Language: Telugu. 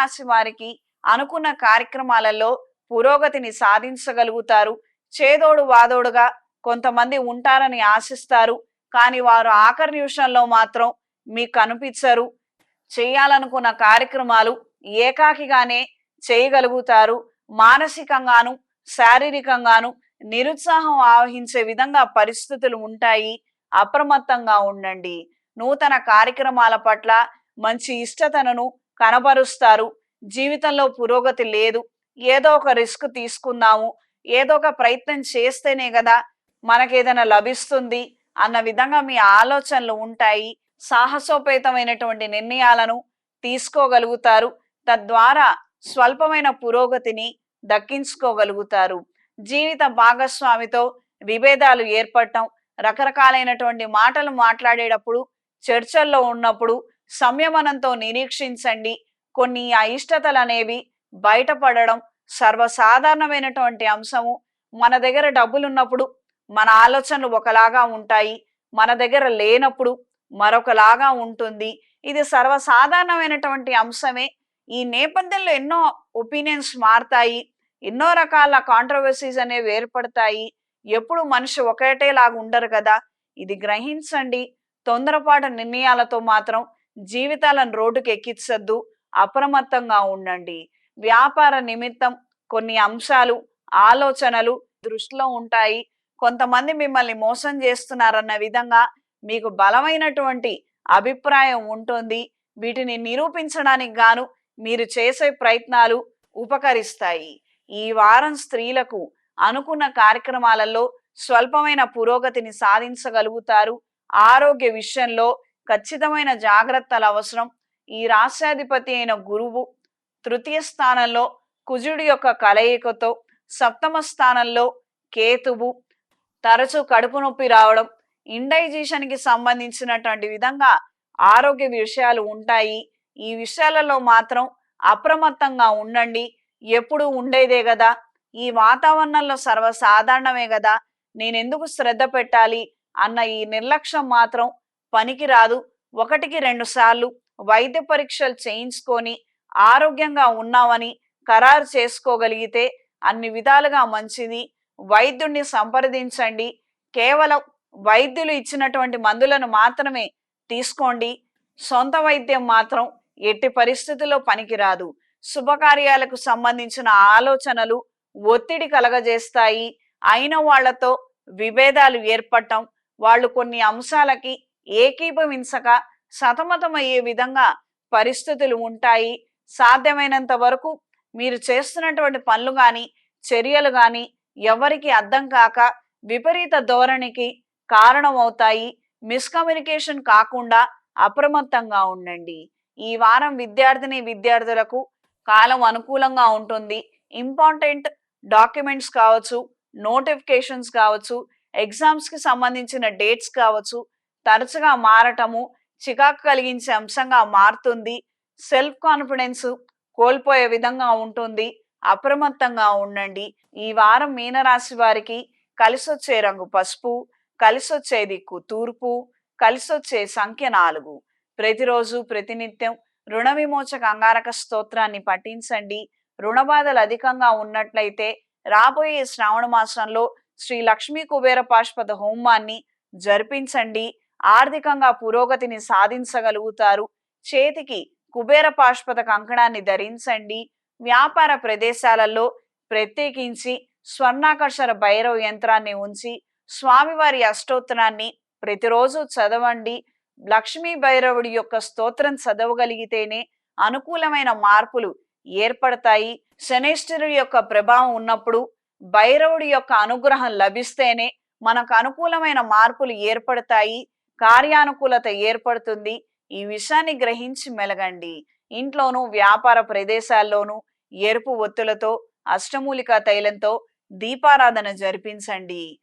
రాశి వారికి అనుకున్న కార్యక్రమాలలో పురోగతిని సాధించగలుగుతారు. చేదోడు వాదోడుగా కొంతమంది ఉంటారని ఆశిస్తారు. కానీ వారు ఆఖరి నిమిషంలో మాత్రం మీకు కనిపించరు చేయాలనుకున్న కార్యక్రమాలు ఏకాకిగానే చేయగలుగుతారు. మానసికంగాను శారీరకంగాను నిరుత్సాహం ఆవహించే విధంగా పరిస్థితులు ఉంటాయి. అప్రమత్తంగా ఉండండి. నూతన కార్యక్రమాల పట్ల మంచి ఇష్టతను కనబరుస్తారు. జీవితంలో పురోగతి లేదు. ఏదో ఒక రిస్క్ తీసుకుందాము. ఏదో ఒక ప్రయత్నం చేస్తేనే కదా మనకేదైనా లభిస్తుంది అన్న విధంగా మీ ఆలోచనలు ఉంటాయి. సాహసోపేతమైనటువంటి నిర్ణయాలను తీసుకోగలుగుతారు. తద్వారా స్వల్పమైన పురోగతిని దక్కించుకోగలుగుతారు. జీవిత భాగస్వామితో విభేదాలు ఏర్పడటం రకరకాలైనటువంటి మాటలు మాట్లాడేటప్పుడు చర్చల్లో ఉన్నప్పుడు సంయమనంతో నిరీక్షించండి. కొన్ని అయిష్టతలు అనేవి బయటపడడం సర్వసాధారణమైనటువంటి అంశము. మన దగ్గర డబ్బులున్నప్పుడు మన ఆలోచనలు ఒకలాగా ఉంటాయి. మన దగ్గర లేనప్పుడు మరొకలాగా ఉంటుంది. ఇది సర్వసాధారణమైనటువంటి అంశమే. ఈ నేపథ్యంలో ఎన్నో ఒపీనియన్స్ మారుతాయి. ఎన్నో రకాల కాంట్రవర్సీస్ అనేవి ఏర్పడతాయి. ఎప్పుడు మనిషి ఒకటేలాగా ఉండరు కదా. ఇది గ్రహించండి. తొందరపాటు నిర్ణయాలతో మాత్రం జీవితాలను రోడ్డుకు ఎక్కించద్దు అప్రమత్తంగా ఉండండి. వ్యాపార నిమిత్తం కొన్ని అంశాలు ఆలోచనలు దృష్టిలో ఉంటాయి. కొంతమంది మిమ్మల్ని మోసం చేస్తున్నారన్న విధంగా మీకు బలమైనటువంటి అభిప్రాయం ఉంటుంది. వీటిని నిరూపించడానికి గాను మీరు చేసే ప్రయత్నాలు ఉపకరిస్తాయి. ఈ వారం స్త్రీలకు అనుకున్న కార్యక్రమాలలో స్వల్పమైన పురోగతిని సాధించగలుగుతారు. ఆరోగ్య విషయంలో ఖచ్చితమైన జాగ్రత్తలు అవసరం. ఈ రాష్ట్రాధిపతి అయిన గురువు తృతీయ స్థానంలో కుజుడి యొక్క కలయికతో సప్తమ స్థానంలో కేతువు తరచూ కడుపు నొప్పి రావడం ఇండైజేషన్కి సంబంధించినటువంటి విధంగా ఆరోగ్య విషయాలు ఉంటాయి. ఈ విషయాలలో మాత్రం అప్రమత్తంగా ఉండండి. ఎప్పుడు ఉండేదే కదా. ఈ వాతావరణంలో సర్వసాధారణమే కదా. నేను ఎందుకు శ్రద్ధ పెట్టాలి? అన్న ఈ నిర్లక్ష్యం మాత్రం పనికిరాదు ఒకటికి రెండు సార్లు వైద్య పరీక్షలు చేయించుకొని ఆరోగ్యంగా ఉన్నామని ఖరారు చేసుకోగలిగితే అన్ని విధాలుగా మంచిది. వైద్యుడిని సంప్రదించండి. కేవలం వైద్యులు ఇచ్చినటువంటి మందులను మాత్రమే తీసుకోండి. సొంత వైద్యం మాత్రం ఎట్టి పరిస్థితుల్లో పనికిరాదు శుభకార్యాలకు సంబంధించిన ఆలోచనలు ఒత్తిడి కలగజేస్తాయి. అయిన వాళ్ళతో విభేదాలు ఏర్పడటం వాళ్ళు కొన్ని అంశాలకి ఏకీభవించక సతమతమయ్యే విధంగా పరిస్థితులు ఉంటాయి. సాధ్యమైనంత వరకు మీరు చేస్తున్నటువంటి పనులు కానీ చర్యలు కానీ ఎవరికి అర్థం కాక విపరీత ధోరణికి కారణమవుతాయి. మిస్కమ్యూనికేషన్ కాకుండా అప్రమత్తంగా ఉండండి. ఈ వారం విద్యార్థిని విద్యార్థులకు కాలం అనుకూలంగా ఉంటుంది. ఇంపార్టెంట్ డాక్యుమెంట్స్ కావచ్చు నోటిఫికేషన్స్ కావచ్చు ఎగ్జామ్స్కి సంబంధించిన డేట్స్ కావచ్చు తరచుగా మారటము చికాకు కలిగించే అంశంగా మారుతుంది. సెల్ఫ్ కాన్ఫిడెన్స్ కోల్పోయే విధంగా ఉంటుంది. అప్రమత్తంగా ఉండండి. ఈ వారం మీనరాశి వారికి కలిసొచ్చే రంగు పసుపు కలిసొచ్చే దిక్కు తూర్పు కలిసొచ్చే సంఖ్య నాలుగు. ప్రతిరోజు ప్రతినిత్యం రుణ విమోచక అంగారక స్తోత్రాన్ని పఠించండి. రుణ బాధలు అధికంగా ఉన్నట్లయితే రాబోయే శ్రావణ మాసంలో శ్రీ లక్ష్మీ కుబేర పాష్పద హోమాన్ని జరిపించండి. ఆర్థికంగా పురోగతిని సాధించగలుగుతారు. చేతికి కుబేర పాష్పత కంకణాన్ని ధరించండి. వ్యాపార ప్రదేశాలలో ప్రత్యేకించి స్వర్ణాకర్షణ భైరవ యంత్రాన్ని ఉంచి స్వామివారి అష్టోత్తరాన్ని ప్రతిరోజు చదవండి. లక్ష్మీ భైరవుడి యొక్క స్తోత్రం చదవగలిగితేనే అనుకూలమైన మార్పులు ఏర్పడతాయి. శనేశ్వరుడి యొక్క ప్రభావం ఉన్నప్పుడు భైరవుడి యొక్క అనుగ్రహం లభిస్తేనే మనకు అనుకూలమైన మార్పులు ఏర్పడతాయి. కార్యానుకూలత ఏర్పడుతుంది. ఈ విషయాన్ని గ్రహించి మెలగండి. ఇంట్లోనూ వ్యాపార ప్రదేశాల్లోనూ ఎరుపు ఒత్తులతో అష్టమూలికా తైలంతో దీపారాధన జరిపించండి.